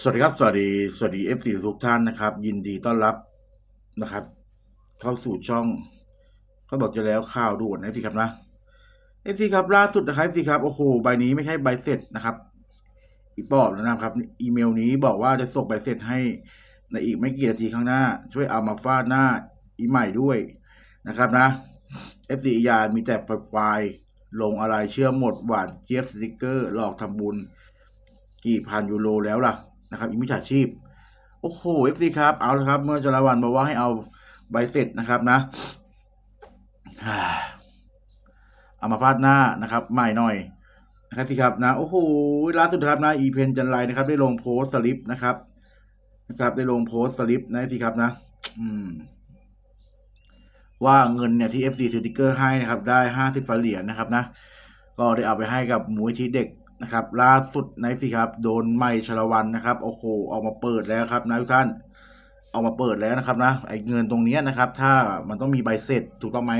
สวัสดีครับ สวัสดีสวัสดี FC ทุกท่านนะครับ ยินดีต้อนรับนะครับ เข้าสู่ช่องเขาบอกจะแล้วข่าวด่วนนะสิครับนะ FC ครับล่าสุดนะครับ FC ครับโอ้โหใบนี้ไม่ใช่ใบเสร็จนะครับ อีปอบแล้วนะครับ อีเมลนี้บอกว่าจะส่งใบเสร็จให้ในอีกไม่กี่นาทีข้างหน้า ช่วยเอามาฟาดหน้าอีใหม่ด้วยนะครับนะ FC อียามีแต่ไฟล์ลงอะไรเชื่อหมดหวานเจี๊ยบสติกเกอร์หลอกทำบุญ กี่พันยูโรแล้วล่ะ นะครับอีกมิจฉาชีพ โอ้โหเอฟซีครับ เอาละครับ เมื่อจราวันบอกว่าให้เอาใบเสร็จนะครับนะเอามาฟาดหน้านะครับ ใหม่หน่อยนะครับสิครับนะโอ้โหล่าสุดครับนะอีเพนจันไรนะครับ ได้ลงโพสต์สลิปนะครับ นะครับ ได้ลงโพสต์สลิปนะสิครับนะ อืม ว่าเงินเนี่ยที่ FC สติกเกอร์ให้นะครับ ได้ห้าสิบเหรียญนะครับนะก็ได้เอาไปให้กับมูลที่เด็ก นะครับล่าสุดในสิครับโดนไม่ชลวันนะครับโอ้โหออกมาเปิดแล้วครับนะทุกท่านออกมาเปิดแล้วนะครับนะไอ้เงินตรงนี้นะครับ ถ้ามันต้องมีใบเสร็จถูกต้องไหม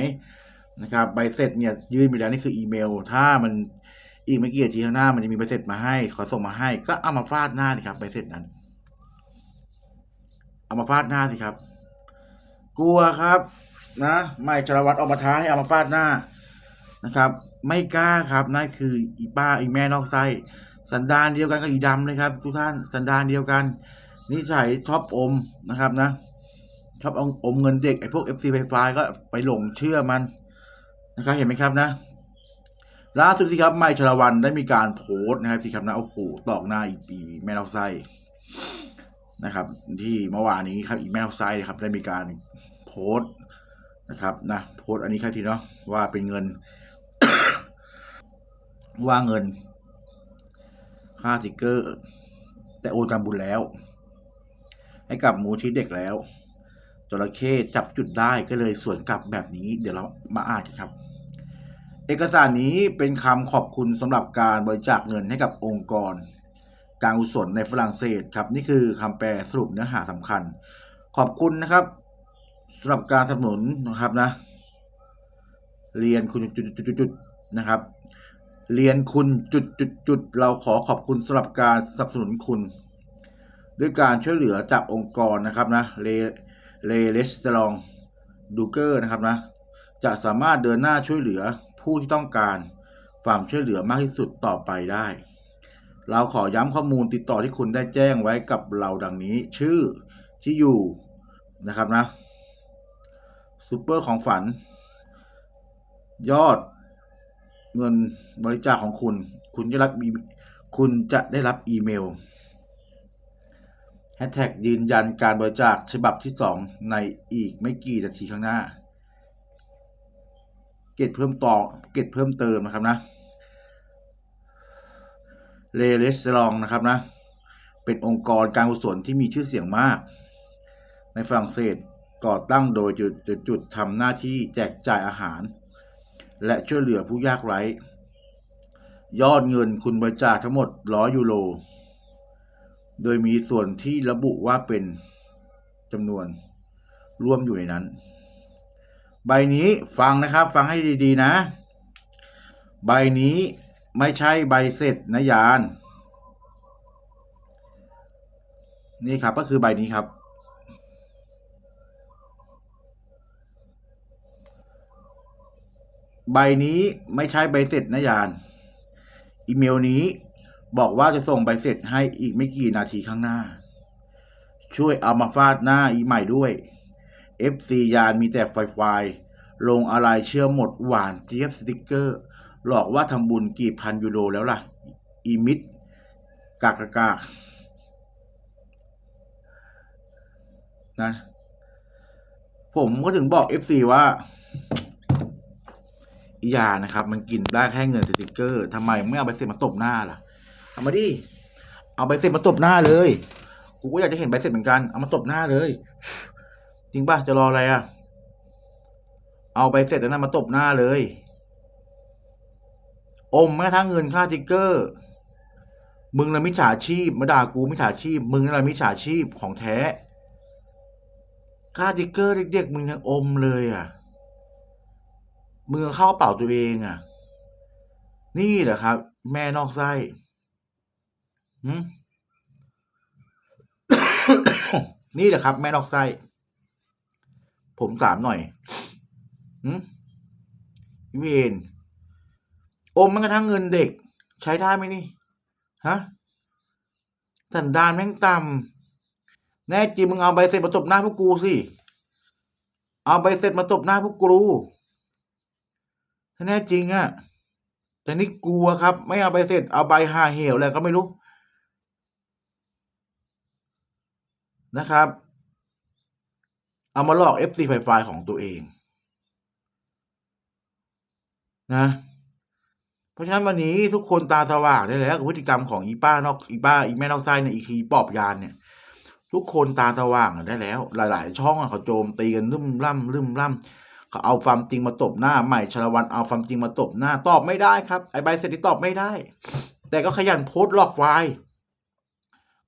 นะครับใบเสร็จเนี่ยยื่นไปแล้วนี่คืออีเมล ถ้ามันอีกไม่กี่นาทีข้างหน้ามันจะมีใบเสร็จมาให้ขอส่งมาให้ ก็เอามาฟาดหน้าสิครับใบเสร็จนั้น เอามาฟาดหน้าสิครับ กลัวครับ นะ ไม่ชลวัตออกมาท้าให้เอามาฟาดหน้านะครับไม่กล้าครับ นั่นคืออีป้าอีแม่นอกไส้สันดานเดียวกันกับอีดำเลยครับ ทุกท่านสันดานเดียวกัน นิสัยชอบอมนะครับนะชอบเอาอมเงินเด็กไอ้พวกเอฟซีไฟฟ้าก็ไปหลงเชื่อมันนะครับเห็นไหมครับนะล่าสุดสิครับไม่ชลวันได้มีการโพสต์นะครับสิครับนะโอ้โหตอกหน้าอีปีแม่นอกไส้นะครับ ที่เมื่อวานนี้ครับอีแม่นอกไส้ครับได้มีการโพสต์นะครับนะโพสต์อันนี้ครับทีเนาะว่าเป็นเงิน ว่าเงิน ค่าสติกเกอร์ แต่โอนทำบุญแล้ว ให้กับมูที่เด็กแล้วจระเข้จับจุดได้ก็เลยสวนกลับแบบนี้ เดี๋ยวเรามาอ่านกันครับ เอกสารนี้เป็นคำขอบคุณสำหรับการบริจาคเงินให้กับองค์กร การกุศลในฝรั่งเศสครับ นี่คือคำแปลสรุปเนื้อหาสำคัญ ขอบคุณนะครับสำหรับการสนับสนุนนะครับนะ เรียนคุณจุดๆนะครับ เรียนคุณจุดจุดจุดเราขอขอบคุณสำหรับการสนับสนุนคุณ ด้วยการช่วยเหลือจากองค์กรนะครับนะเลเลเลสตรองดูเกอร์นะครับนะ จะสามารถเดินหน้าช่วยเหลือผู้ที่ต้องการความช่วยเหลือมากที่สุดต่อไปได้ เราขอย้ำข้อมูลติดต่อที่คุณได้แจ้งไว้กับเราดังนี้ ชื่อที่อยู่นะครับนะซูเปอร์ของฝัน ยอด เงินบริจาคของคุณ คุณจะรับคุณจะได้รับอีเมลแฮชแท็กยืนยันการบริจาคฉบับที่สองในอีกไม่กี่นาทีข้างหน้า เกตเพิ่มต่อเกตเพิ่มเติมนะครับนะเลเลสลองนะครับนะ เป็นองค์กรการกุศลที่มีชื่อเสียงมาก ในฝรั่งเศสก่อตั้งโดยจุดจุดทำหน้าที่แจกจ่ายอาหาร และช่วยเหลือผู้ยากไร้ ยอดเงินคุณบริจาคทั้งหมด 100 ยูโร โดยมีส่วนที่ระบุว่าเป็นจำนวนรวมอยู่ในนั้น ใบนี้ฟังนะครับ ฟังให้ดีๆนะ ใบนี้ไม่ใช่ใบเสร็จนะยาน นี่ครับก็คือใบนี้ครับ ใบนี้ไม่ใช่ใบเสร็จนะยาน อีเมลนี้บอกว่าจะส่งใบเสร็จให้อีกไม่กี่นาทีข้างหน้า ช่วยเอามาฟาดหน้าอีใหม่ด้วย FC ยานมีแต่ไฟไฟลงอะไรเชื่อหมดหวานเจี๊ยบสติกเกอร์ หลอกว่าทำบุญกี่พันยูโรแล้วล่ะ อีมิดกากากากนะ ผมก็ถึงบอก FC ว่า ยานะครับ มันกินได้แค่เงินสติกเกอร์ทำไมไม่เอาใบเสร็จมาตบหน้าล่ะเอามาดิเอาใบเสร็จมาตบหน้าเลยกูก็อยากจะเห็นใบเสร็จเหมือนกันเอามาตบหน้าเลย จริงป่ะจะรออะไรอะเอาใบเสร็จแล้วนะมาตบหน้าเลยอมแม้ทั่งเงินค่าสติกเกอร์ มึงน่ะมิจฉาชีพมาด่ากูมิจฉาชีพ มึงนั่นแหละมิจฉาชีพของแท้ ค่าสติกเกอร์เด็กๆมึงยังอมเลยอะ มือเข้าเป๋าตัวเองอะ นี่แหละครับ แม่นอกไส้นี่แหละครับ แม่นอกไส้ ผมสามหน่อยหืมเวนอมมันกระทั่งเงินเด็ก ใช้ได้ไหมนี่ ฮะ สันดานแม่งต่ำแน่จริงมึงเอาใบเสร็จมาตบหน้าพวกกูสิ เอาใบเสร็จมาตบหน้าพวกกู ถ้าแน่จริงอะแต่นี่กลัวครับ ไม่เอาใบเสร็จเอาใบหาเหวอะไรก็ไม่รู้นะครับ เอามาหลอก FC ไฟไฟของตัวเองนะเพราะฉะนั้นวันนี้ทุกคนตาสว่างได้แล้วกับพฤติกรรมของอีป้านอกอีป้าอีแม่นอกไส้เนี่ยอีคีปอบยานเนี่ย ทุกคนตาสว่างได้แล้ว หลาย ๆ ช่องอเขาโจมตีกันลืมล่ำลืมล่ำ เขาเอาความจริงมาตบหน้าใหม่ชลวันเอาความจริงมาตบหน้าตอบไม่ได้ครับไอใบเสร็จที่ตอบไม่ได้ แต่ก็ขยันโพสต์หลอกไฟล์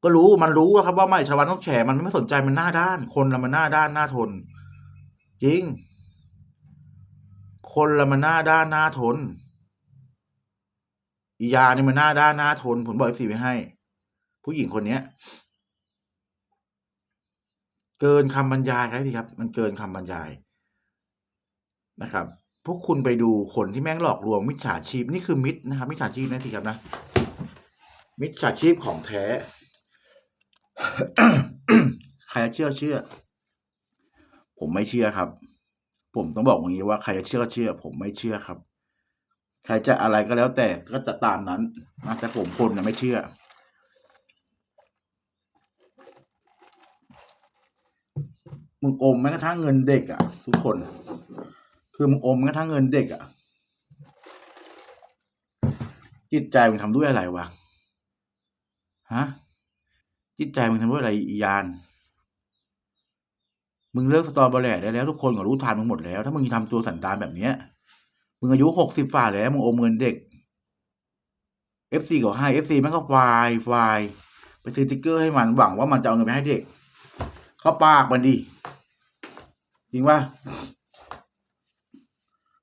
ก็รู้มันรู้ครับว่าใหม่ชลวันต้องแฉมันไม่สนใจมันหน้าด้าน คนละมันหน้าด้านหน้าทน จริง คนละมันหน้าด้านหน้าทนอียานี่มันหน้าด้านหน้าทนผมบอกไอ้สีไปให้ ผู้หญิงคนเนี้ย เกินคำบรรยายครับพี่ครับ มันเกินคำบรรยาย นะครับ พวกคุณไปดูคนที่แม่งหลอกลวงมิจฉาชีพนี่คือมิจนะครับมิจฉาชีพนะสิครับนะ มิจฉาชีพของแท้ ใครจะเชื่อเชื่อ ผมไม่เชื่อครับ ผมต้องบอกอย่างนี้ว่าใครจะเชื่อก็เชื่อ ผมไม่เชื่อครับ ใครจะอะไรก็แล้วแต่ก็จะตามนั้นนะแต่ผมคนนะไม่เชื่อมึงอมแม้กระทั่งเงินเด็กอะ ทุกคน คือมึงอมกระทั่งเงินเด็กอะจิตใจมึงทำด้วยอะไรวะฮะจิตใจมึงทำด้วยอะไรยาน มึงเลิกสตอเบอร์แหล่ได้แล้ว ทุกคนก็รู้ทันมึงหมดแล้ว ถ้ามึงทำตัวสันดานแบบเนี้ยมึงอายุหกสิบฝ่าแล้วมึงอมเงินเด็กเอฟซีก็ให้เอฟซีมันก็วายวายไปซื้อติ๊กเกอร์ให้มันหวังว่ามันจะเอาเงินไปให้เด็ก เขาปากมันดิจริงป่ะ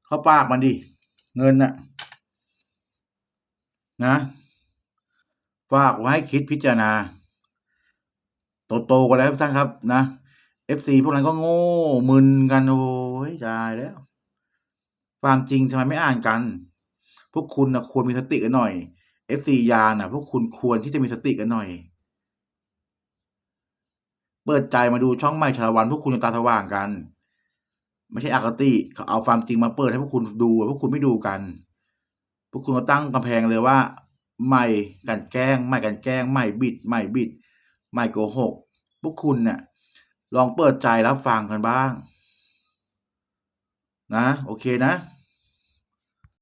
เข้าปากมันดิ เงินน่ะ นะ ฝากไว้ให้คิดพิจารณา โตๆกันแล้วท่านครับนะเอฟซีพวกนั้นก็โง่มึนกัน โอ้ยตายแล้ว ความจริงทำไมไม่อ่านกัน พวกคุณนะควรมีสติกันหน่อยเอฟซียานะพวกคุณควรที่จะมีสติกันหน่อย เปิดใจมาดูช่องใหม่ชาละวัน พวกคุณจะตาสว่างกัน ไม่ใช่อคติเขาเอาความจริงมาเปิดให้พวกคุณดูพวกคุณไม่ดูกัน พวกคุณก็ตั้งกำแพงเลยว่า ไม่กันแกล้ง ไม่กันแกล้ง ไม่บิด ไม่บิด ไม่โกหก พวกคุณเนี่ยลองเปิดใจรับฟังกันบ้าง นะ โอเคนะ